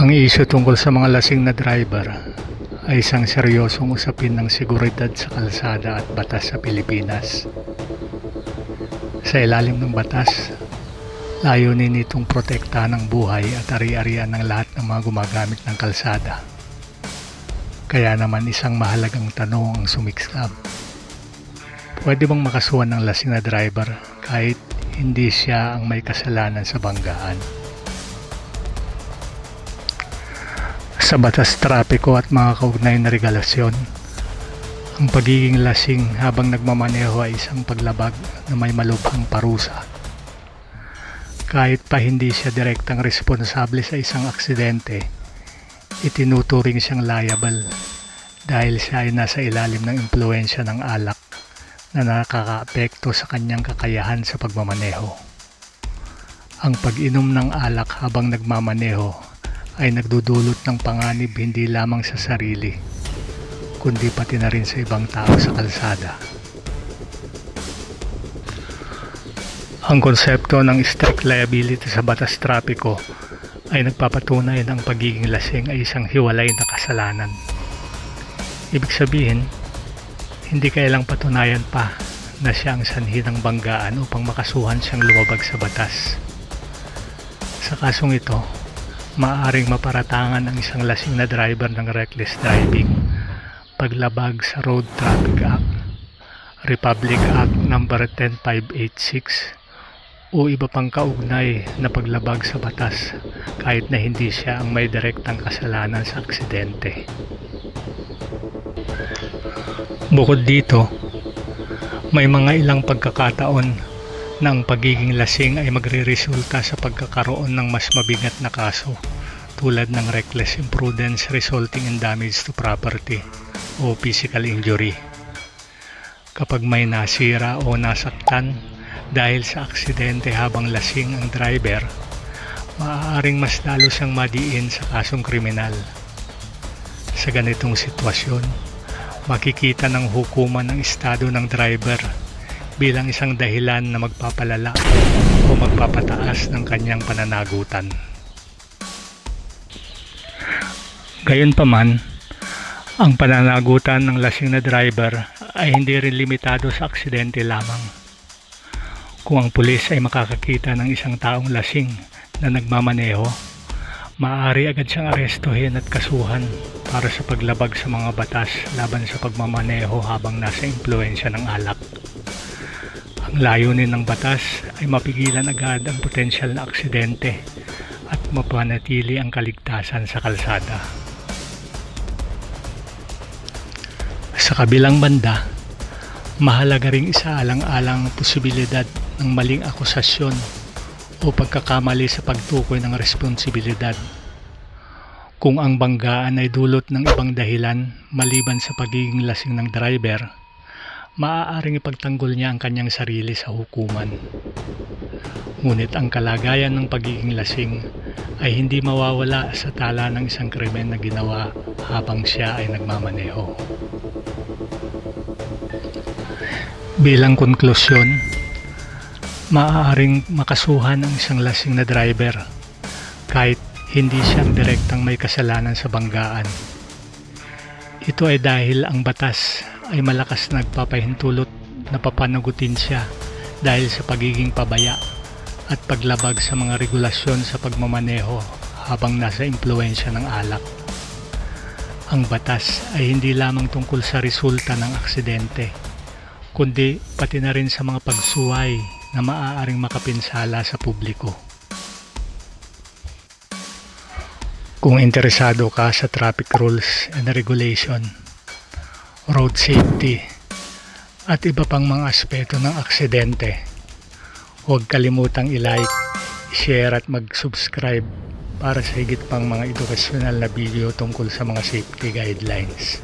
Ang isyu tungkol sa mga lasing na driver ay isang seryosong usapin ng seguridad sa kalsada at batas sa Pilipinas. Sa ilalim ng batas, layunin nitong protektahan ang buhay at ari-arian ng lahat ng mga gumagamit ng kalsada. Kaya naman isang mahalagang tanong ang sumiksab. Pwede bang makasuhan ng lasing na driver kahit hindi siya ang may kasalanan sa banggaan? Sa batas trapiko at mga kaugnay na regulasyon, ang pagiging lasing habang nagmamaneho ay isang paglabag na may malubhang parusa. Kahit pa hindi siya direktang responsable sa isang aksidente, itinuturing siyang liable dahil siya ay nasa ilalim ng impluensya ng alak na nakakaapekto sa kanyang kakayahan sa pagmamaneho. Ang pag-inom ng alak habang nagmamaneho ay nagdudulot ng panganib hindi lamang sa sarili, kundi pati na rin sa ibang tao sa kalsada. Ang konsepto ng strict liability sa batas trapiko ay nagpapatunay ng pagiging lasing ay isang hiwalay na kasalanan. Ibig sabihin, hindi kailang patunayan pa na siya ang sanhi ng banggaan upang makasuhan siyang lumabag sa batas. Sa kasong ito, maaaring maparatangan ang isang lasing na driver ng reckless driving, paglabag sa Road Traffic Act, Republic Act No. 10586 o iba pang kaugnay na paglabag sa batas kahit na hindi siya ang may direktang kasalanan sa aksidente. Bukod dito, may mga ilang pagkakataon na ang pagiging lasing ay magre-resulta sa pagkakaroon ng mas mabigat na kaso tulad ng reckless imprudence resulting in damage to property o physical injury. Kapag may nasira o nasaktan dahil sa aksidente habang lasing ang driver, maaaring mas lalo siyang madiin sa kasong kriminal. Sa ganitong sitwasyon, makikita ng hukuman ng estado ng driver bilang isang dahilan na magpapalala o magpapataas ng kanyang pananagutan. Gayunpaman, ang pananagutan ng lasing na driver ay hindi rin limitado sa aksidente lamang. Kung ang pulis ay makakakita ng isang taong lasing na nagmamaneho, maaari agad siyang arestuhin at kasuhan para sa paglabag sa mga batas laban sa pagmamaneho habang nasa impluensya ng alak. Ang layunin ng batas ay mapigilan agad ang potensyal na aksidente at mapanatili ang kaligtasan sa kalsada. Sa kabilang banda, mahalaga ring isaalang-alang ang posibilidad ng maling akusasyon o pagkakamali sa pagtukoy ng responsibilidad. Kung ang banggaan ay dulot ng ibang dahilan maliban sa pagiging lasing ng driver, maaaring ipagtanggol niya ang kanyang sarili sa hukuman. Ngunit ang kalagayan ng pagiging lasing ay hindi mawawala sa tala ng isang krimen na ginawa habang siya ay nagmamaneho. Bilang konklusyon, maaaring makasuhan ang isang lasing na driver kahit hindi siyang direktang may kasalanan sa banggaan. Ito ay dahil ang batas ay malakas na nagpapahintulot na papanagutin siya dahil sa pagiging pabaya at paglabag sa mga regulasyon sa pagmamaneho habang nasa impluensya ng alak. Ang batas ay hindi lamang tungkol sa resulta ng aksidente, kundi pati na rin sa mga pagsuway na maaaring makapinsala sa publiko. Kung interesado ka sa traffic rules and regulation, road safety, at iba pang mga aspeto ng aksidente, huwag kalimutang i-like, share at mag-subscribe para sa higit pang mga edukasyonal na video tungkol sa mga safety guidelines.